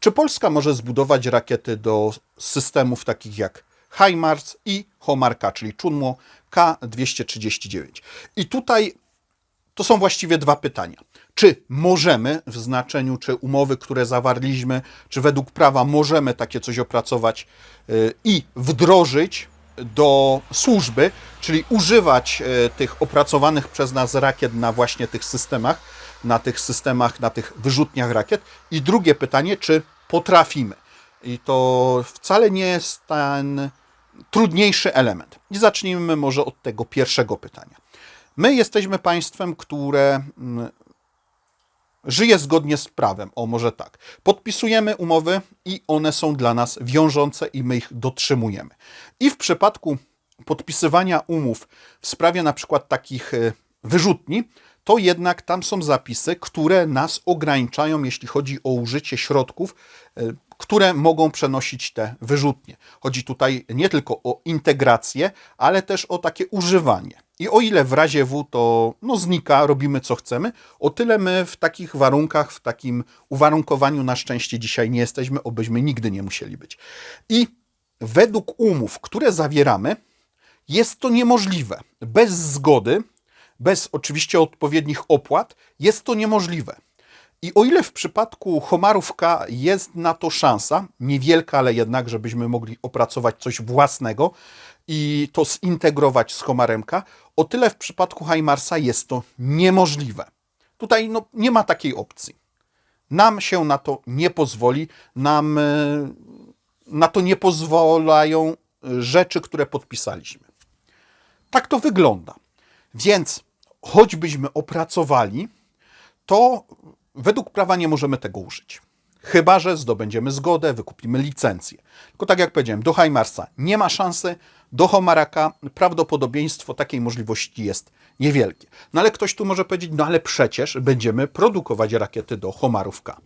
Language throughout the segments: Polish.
Czy Polska może zbudować rakiety do systemów takich jak HIMARS i HOMARKA, czyli Chunmo K-239? I tutaj to są właściwie dwa pytania. Czy możemy, w znaczeniu, czy umowy, które zawarliśmy, czy według prawa możemy takie coś opracować y, i wdrożyć do służby, czyli używać y, tych opracowanych przez nas rakiet na właśnie tych systemach, na tych systemach, na tych wyrzutniach rakiet. I drugie pytanie, czy potrafimy. I to wcale nie jest ten trudniejszy element. I zacznijmy może od tego pierwszego pytania. My jesteśmy państwem, które mm, żyje zgodnie z prawem. O, może tak. Podpisujemy umowy i one są dla nas wiążące i my ich dotrzymujemy. I w przypadku podpisywania umów w sprawie na przykład takich y, wyrzutni, to jednak tam są zapisy, które nas ograniczają, jeśli chodzi o użycie środków, y, które mogą przenosić te wyrzutnie. Chodzi tutaj nie tylko o integrację, ale też o takie używanie. I o ile w razie W to no, znika, robimy co chcemy, o tyle my w takich warunkach, w takim uwarunkowaniu na szczęście dzisiaj nie jesteśmy, obyśmy nigdy nie musieli być. I według umów, które zawieramy, jest to niemożliwe. Bez zgody, bez oczywiście odpowiednich opłat, jest to niemożliwe. I o ile w przypadku homarów K jest na to szansa, niewielka, ale jednak, żebyśmy mogli opracować coś własnego i to zintegrować z homarem K, o tyle w przypadku Heimarsa jest to niemożliwe. Tutaj no, nie ma takiej opcji. Nam się na to nie pozwoli, nam e, na to nie pozwalają rzeczy, które podpisaliśmy. Tak to wygląda. Więc choćbyśmy opracowali, to według prawa nie możemy tego użyć. Chyba, że zdobędziemy zgodę, wykupimy licencję. Tylko tak jak powiedziałem, do Heimarsa nie ma szansy, do Homaraka prawdopodobieństwo takiej możliwości jest niewielkie. No ale ktoś tu może powiedzieć, no ale przecież będziemy produkować rakiety do Homarówka.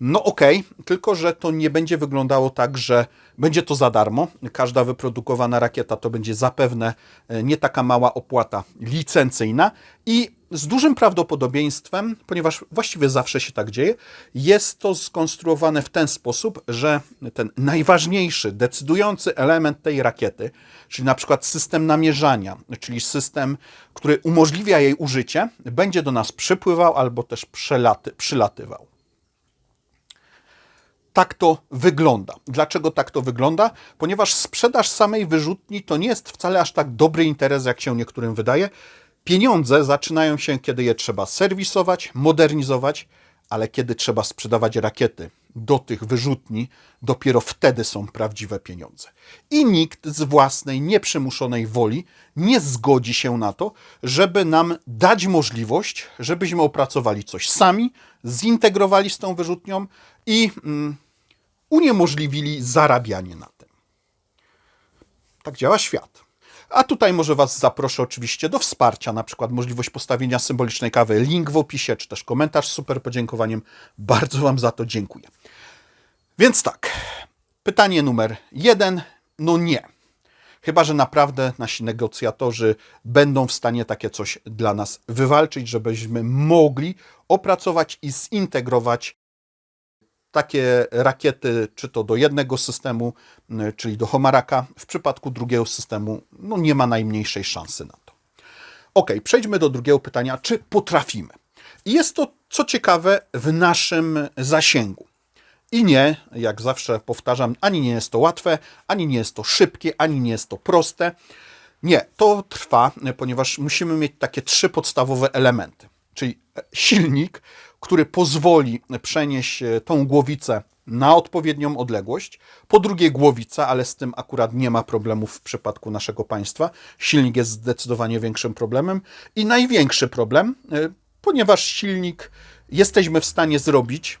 No okej, okay, tylko że to nie będzie wyglądało tak, że będzie to za darmo. Każda wyprodukowana rakieta to będzie zapewne e, nie taka mała opłata licencyjna i z dużym prawdopodobieństwem, ponieważ właściwie zawsze się tak dzieje, jest to skonstruowane w ten sposób, że ten najważniejszy, decydujący element tej rakiety, czyli na przykład system namierzania, czyli system, który umożliwia jej użycie, będzie do nas przypływał albo też przelaty, przylatywał tak to wygląda. Dlaczego tak to wygląda? Ponieważ sprzedaż samej wyrzutni to nie jest wcale aż tak dobry interes, jak się niektórym wydaje. Pieniądze zaczynają się, kiedy je trzeba serwisować, modernizować, ale kiedy trzeba sprzedawać rakiety do tych wyrzutni, dopiero wtedy są prawdziwe pieniądze. I nikt z własnej, nieprzymuszonej woli nie zgodzi się na to, żeby nam dać możliwość, żebyśmy opracowali coś sami, zintegrowali z tą wyrzutnią i mm, uniemożliwili zarabianie na tym. Tak działa świat. A tutaj może Was zaproszę oczywiście do wsparcia, na przykład możliwość postawienia symbolicznej kawy, link w opisie, czy też komentarz z super podziękowaniem. Bardzo Wam za to dziękuję. Więc tak, pytanie numer jeden, no nie. Chyba, że naprawdę nasi negocjatorzy będą w stanie takie coś dla nas wywalczyć, żebyśmy mogli opracować i zintegrować takie rakiety, czy to do jednego systemu, czyli do Homaraka, w przypadku drugiego systemu no nie ma najmniejszej szansy na to. Ok, przejdźmy do drugiego pytania, czy potrafimy? I jest to, co ciekawe, w naszym zasięgu. I nie, jak zawsze powtarzam, ani nie jest to łatwe, ani nie jest to szybkie, ani nie jest to proste. Nie, to trwa, ponieważ musimy mieć takie trzy podstawowe elementy, czyli silnik, który pozwoli przenieść e, tą głowicę na odpowiednią odległość. Po drugie głowica, ale z tym akurat nie ma problemów w przypadku naszego państwa. Silnik jest zdecydowanie większym problemem. I największy problem, e, ponieważ silnik jesteśmy w stanie zrobić,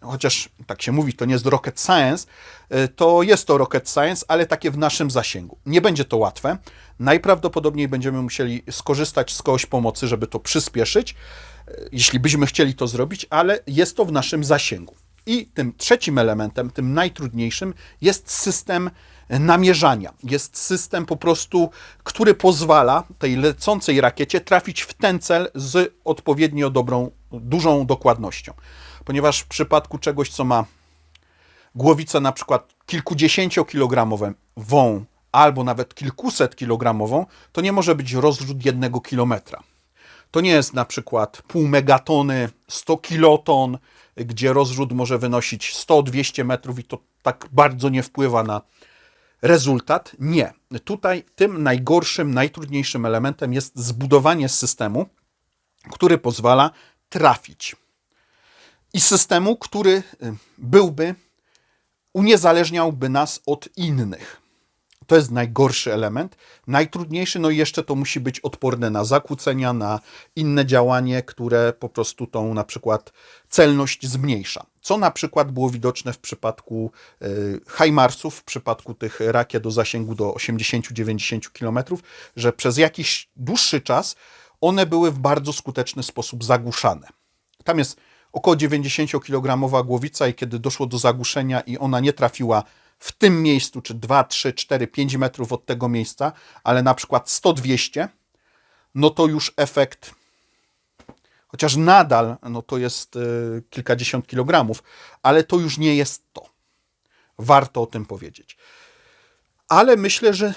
chociaż tak się mówi, to nie jest rocket science, e, to jest to rocket science, ale takie w naszym zasięgu. Nie będzie to łatwe. Najprawdopodobniej będziemy musieli skorzystać z kogoś pomocy, żeby to przyspieszyć jeśli byśmy chcieli to zrobić, ale jest to w naszym zasięgu. I tym trzecim elementem, tym najtrudniejszym, jest system namierzania. Jest system po prostu, który pozwala tej lecącej rakiecie trafić w ten cel z odpowiednio dobrą, dużą dokładnością. Ponieważ w przypadku czegoś, co ma głowicę na przykład kilkudziesięciokilogramową albo nawet kilkuset kilogramową, to nie może być rozrzut jednego kilometra. To nie jest na przykład pół megatony, 100 kiloton, gdzie rozrzut może wynosić 100-200 metrów i to tak bardzo nie wpływa na rezultat. Nie. Tutaj tym najgorszym, najtrudniejszym elementem jest zbudowanie systemu, który pozwala trafić. I systemu, który y, byłby, uniezależniałby nas od innych. To jest najgorszy element. Najtrudniejszy, no i jeszcze to musi być odporne na zakłócenia, na inne działanie, które po prostu tą na przykład celność zmniejsza. Co na przykład było widoczne w przypadku y, HIMARSów, w przypadku tych rakiet o zasięgu do 80-90 km, że przez jakiś dłuższy czas one były w bardzo skuteczny sposób zagłuszane. Tam jest około 90-kilogramowa głowica i kiedy doszło do zagłuszenia i ona nie trafiła w tym miejscu, czy 2, 3, 4, 5 metrów od tego miejsca, ale na przykład 100-200, no to już efekt, chociaż nadal no to jest y, kilkadziesiąt kilogramów, ale to już nie jest to. Warto o tym powiedzieć. Ale myślę, że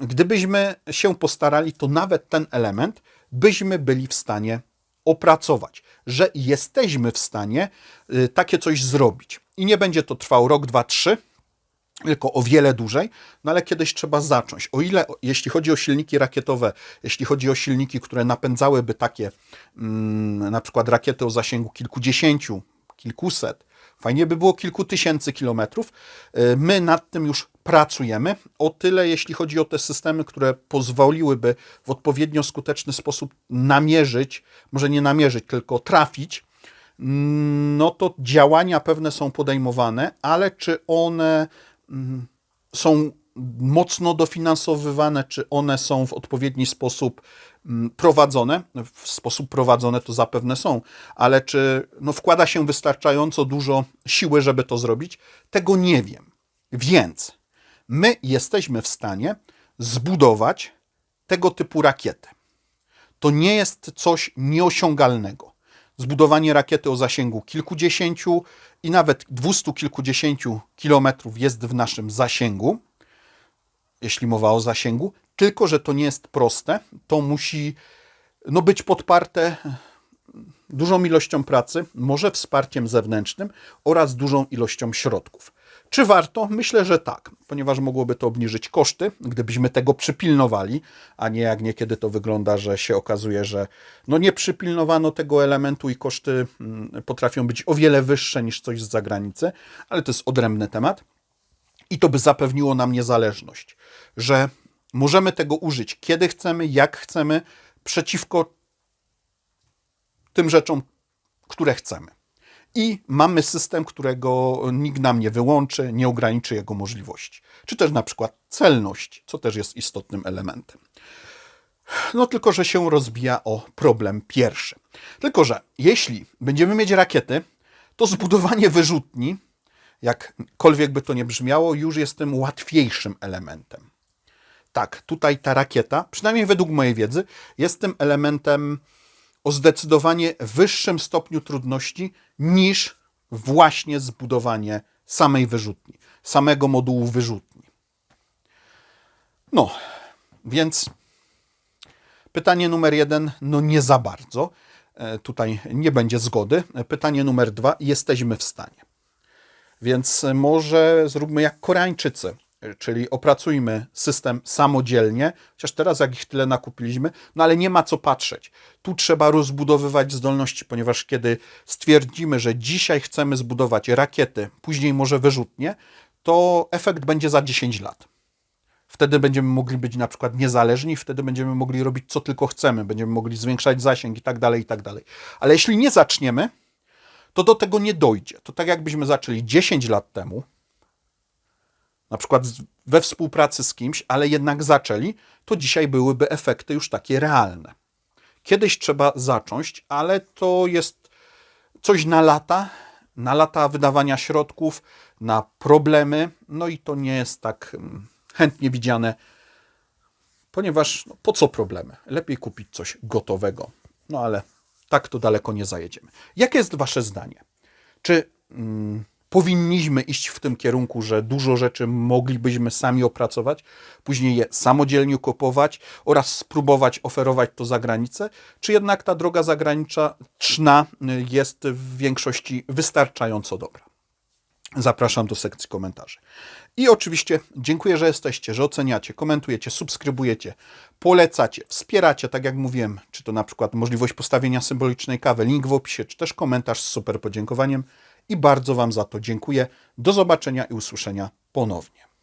gdybyśmy się postarali, to nawet ten element byśmy byli w stanie opracować, że jesteśmy w stanie y, takie coś zrobić. I nie będzie to trwało rok, dwa, trzy, tylko o wiele dłużej, no ale kiedyś trzeba zacząć. O ile, jeśli chodzi o silniki rakietowe, jeśli chodzi o silniki, które napędzałyby takie mm, na przykład rakiety o zasięgu kilkudziesięciu, kilkuset, fajnie by było kilku tysięcy kilometrów, y, my nad tym już pracujemy. O tyle, jeśli chodzi o te systemy, które pozwoliłyby w odpowiednio skuteczny sposób namierzyć, może nie namierzyć, tylko trafić, no to działania pewne są podejmowane, ale czy one mm, są mocno dofinansowywane, czy one są w odpowiedni sposób mm, prowadzone? W sposób prowadzone to zapewne są, ale czy no, wkłada się wystarczająco dużo siły, żeby to zrobić? Tego nie wiem. Więc my jesteśmy w stanie zbudować tego typu rakiety. To nie jest coś nieosiągalnego. Zbudowanie rakiety o zasięgu kilkudziesięciu i nawet dwustu kilkudziesięciu kilometrów jest w naszym zasięgu, jeśli mowa o zasięgu, tylko że to nie jest proste. To musi no, być podparte dużą ilością pracy, może wsparciem zewnętrznym oraz dużą ilością środków. Czy warto? Myślę, że tak, ponieważ mogłoby to obniżyć koszty, gdybyśmy tego przypilnowali, a nie jak niekiedy to wygląda, że się okazuje, że no nie przypilnowano tego elementu i koszty mm, potrafią być o wiele wyższe niż coś z zagranicy, ale to jest odrębny temat. I to by zapewniło nam niezależność, że możemy tego użyć kiedy chcemy, jak chcemy, przeciwko tym rzeczom, które chcemy i mamy system, którego nikt nam nie wyłączy, nie ograniczy jego możliwości. Czy też na przykład celność, co też jest istotnym elementem. No tylko, że się rozbija o problem pierwszy. Tylko, że jeśli będziemy mieć rakiety, to zbudowanie wyrzutni, jakkolwiek by to nie brzmiało, już jest tym łatwiejszym elementem. Tak, tutaj ta rakieta, przynajmniej według mojej wiedzy, jest tym elementem o zdecydowanie wyższym stopniu trudności niż właśnie zbudowanie samej wyrzutni, samego modułu wyrzutni. No, więc pytanie numer jeden, no nie za bardzo. E, tutaj nie będzie zgody. Pytanie numer dwa, jesteśmy w stanie. Więc może zróbmy jak Koreańczycy czyli opracujmy system samodzielnie, chociaż teraz jak ich tyle nakupiliśmy, no ale nie ma co patrzeć. Tu trzeba rozbudowywać zdolności, ponieważ kiedy stwierdzimy, że dzisiaj chcemy zbudować rakiety, później może wyrzutnie, to efekt będzie za 10 lat. Wtedy będziemy mogli być na przykład niezależni, wtedy będziemy mogli robić co tylko chcemy, będziemy mogli zwiększać zasięg i tak dalej, i tak dalej. Ale jeśli nie zaczniemy, to do tego nie dojdzie. To tak jakbyśmy zaczęli 10 lat temu, na przykład we współpracy z kimś, ale jednak zaczęli, to dzisiaj byłyby efekty już takie realne. Kiedyś trzeba zacząć, ale to jest coś na lata, na lata wydawania środków, na problemy, no i to nie jest tak mm, chętnie widziane, ponieważ no, po co problemy? Lepiej kupić coś gotowego. No ale tak to daleko nie zajedziemy. Jakie jest Wasze zdanie? Czy mm, powinniśmy iść w tym kierunku, że dużo rzeczy moglibyśmy sami opracować, później je samodzielnie kupować oraz spróbować oferować to za granicę, czy jednak ta droga zagraniczna y, jest w większości wystarczająco dobra. Zapraszam do sekcji komentarzy. I oczywiście dziękuję, że jesteście, że oceniacie, komentujecie, subskrybujecie, polecacie, wspieracie, tak jak mówiłem, czy to na przykład możliwość postawienia symbolicznej kawy, link w opisie, czy też komentarz z super podziękowaniem. I bardzo Wam za to dziękuję. Do zobaczenia i usłyszenia ponownie.